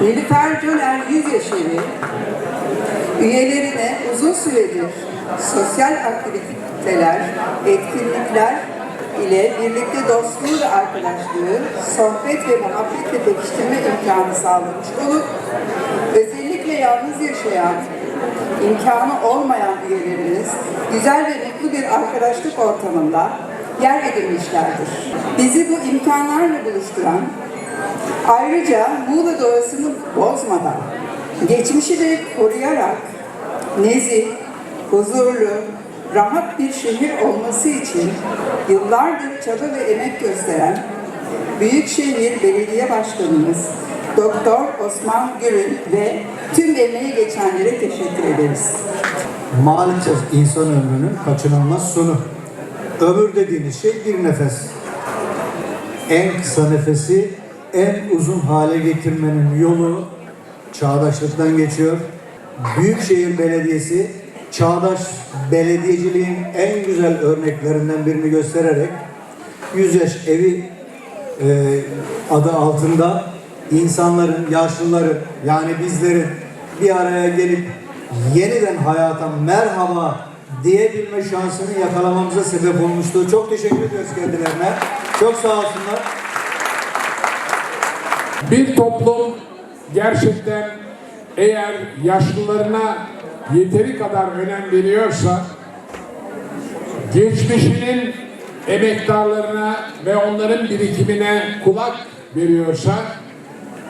Nilüfer Cöner Yüzyaşevi, üyelerine uzun süredir sosyal aktiviteler, etkinlikler ile birlikte dostluğu ve arkadaşlığı, sohbet ve muhabbetle pekiştirme imkanı sağlamış olup, özellikle yalnız yaşayan, imkanı olmayan üyelerimiz güzel ve mutlu bir arkadaşlık ortamında yer edinmişlerdir. Bizi bu imkanlarla buluşturan Ayrıca Muğla doğasını bozmadan, geçmişi de koruyarak nezih, huzurlu, rahat bir şehir olması için yıllardır çaba ve emek gösteren Büyükşehir Belediye Başkanımız Doktor Osman Gürün ve tüm emeği geçenlere teşekkür ederiz. Maalesef insan ömrünün kaçınılmaz sonu. Ömür dediğiniz şey bir nefes. En kısa nefesi en uzun hale getirmenin yolu çağdaşlıktan geçiyor. Büyükşehir Belediyesi çağdaş belediyeciliğin en güzel örneklerinden birini göstererek 100 yaş evi e, adı altında insanların, yaşlıların yani bizlerin bir araya gelip yeniden hayata merhaba diyebilme şansını yakalamamıza sebep olmuştu. Çok teşekkür ediyoruz kendilerine. Çok sağ olsunlar. Bir toplum gerçekten eğer yaşlılarına yeteri kadar önem veriyorsa geçmişinin emektarlarına ve onların birikimine kulak veriyorsa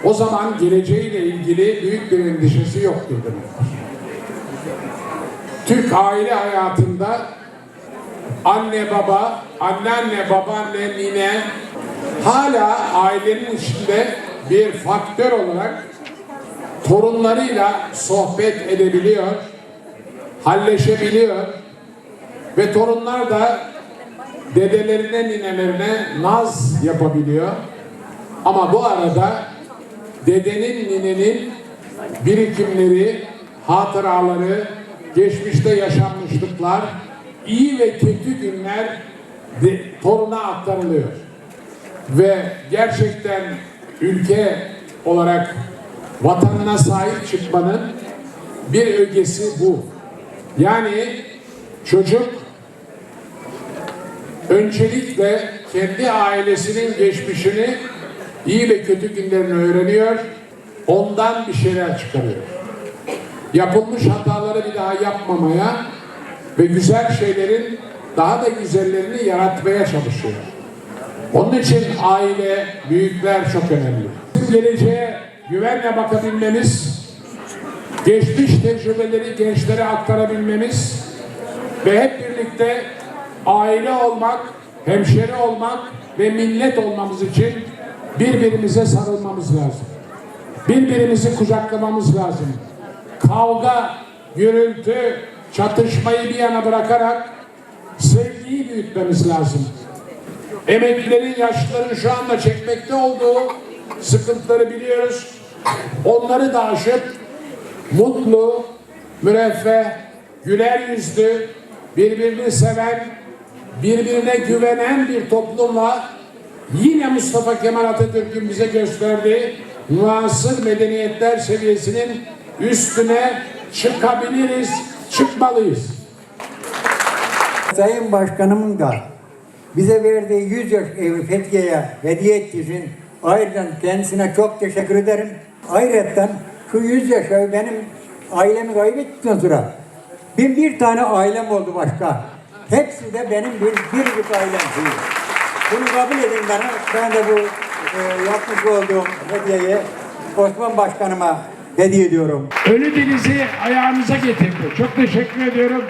o zaman geleceğiyle ilgili büyük bir endişesi yoktur demektir. Türk aile hayatında anne baba, anneanne, babaanne, nine hala ailenin içinde bir faktör olarak torunlarıyla sohbet edebiliyor, halleşebiliyor ve torunlar da dedelerine, ninelerine naz yapabiliyor. Ama bu arada dedenin, ninenin birikimleri, hatıraları, geçmişte yaşanmışlıklar, iyi ve kötü günler toruna aktarılıyor. Ve gerçekten ülke olarak vatanına sahip çıkmanın bir ögesi bu. Yani çocuk öncelikle kendi ailesinin geçmişini iyi ve kötü günlerini öğreniyor, ondan bir şeyler çıkarıyor. Yapılmış hataları bir daha yapmamaya ve güzel şeylerin daha da güzellerini yaratmaya çalışıyor. Onun için aile, büyükler çok önemli. Bizim geleceğe güvenle bakabilmemiz, geçmiş tecrübeleri gençlere aktarabilmemiz ve hep birlikte aile olmak, hemşeri olmak ve millet olmamız için birbirimize sarılmamız lazım. Birbirimizi kucaklamamız lazım. Kavga, gürültü, çatışmayı bir yana bırakarak sevgiyi büyütmemiz lazım. Emeklilerin, yaşlıların şu anda çekmekte olduğu sıkıntıları biliyoruz. Onları da aşıp mutlu, müreffeh, güler yüzlü, birbirini seven, birbirine güvenen bir toplumla yine Mustafa Kemal Atatürk'ün bize gösterdiği muasır medeniyetler seviyesinin üstüne çıkabiliriz, çıkmalıyız. Sayın Başkanımın da bize verdiği 100 yaş evi Fethiye'ye hediye ettiği için ayrıca kendisine çok teşekkür ederim. Ayrıca şu 100 yaş evi benim ailemi kaybettikten sonra bin bir tane ailem oldu başka. Hepsi de benim bir, biricik ailem. Bunu kabul edin bana. Ben de bu e, yapmış olduğum hediyeyi Osman Başkanıma hediye ediyorum. Ölü denizi ayağınıza getirdi. Çok teşekkür ediyorum.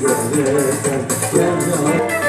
together.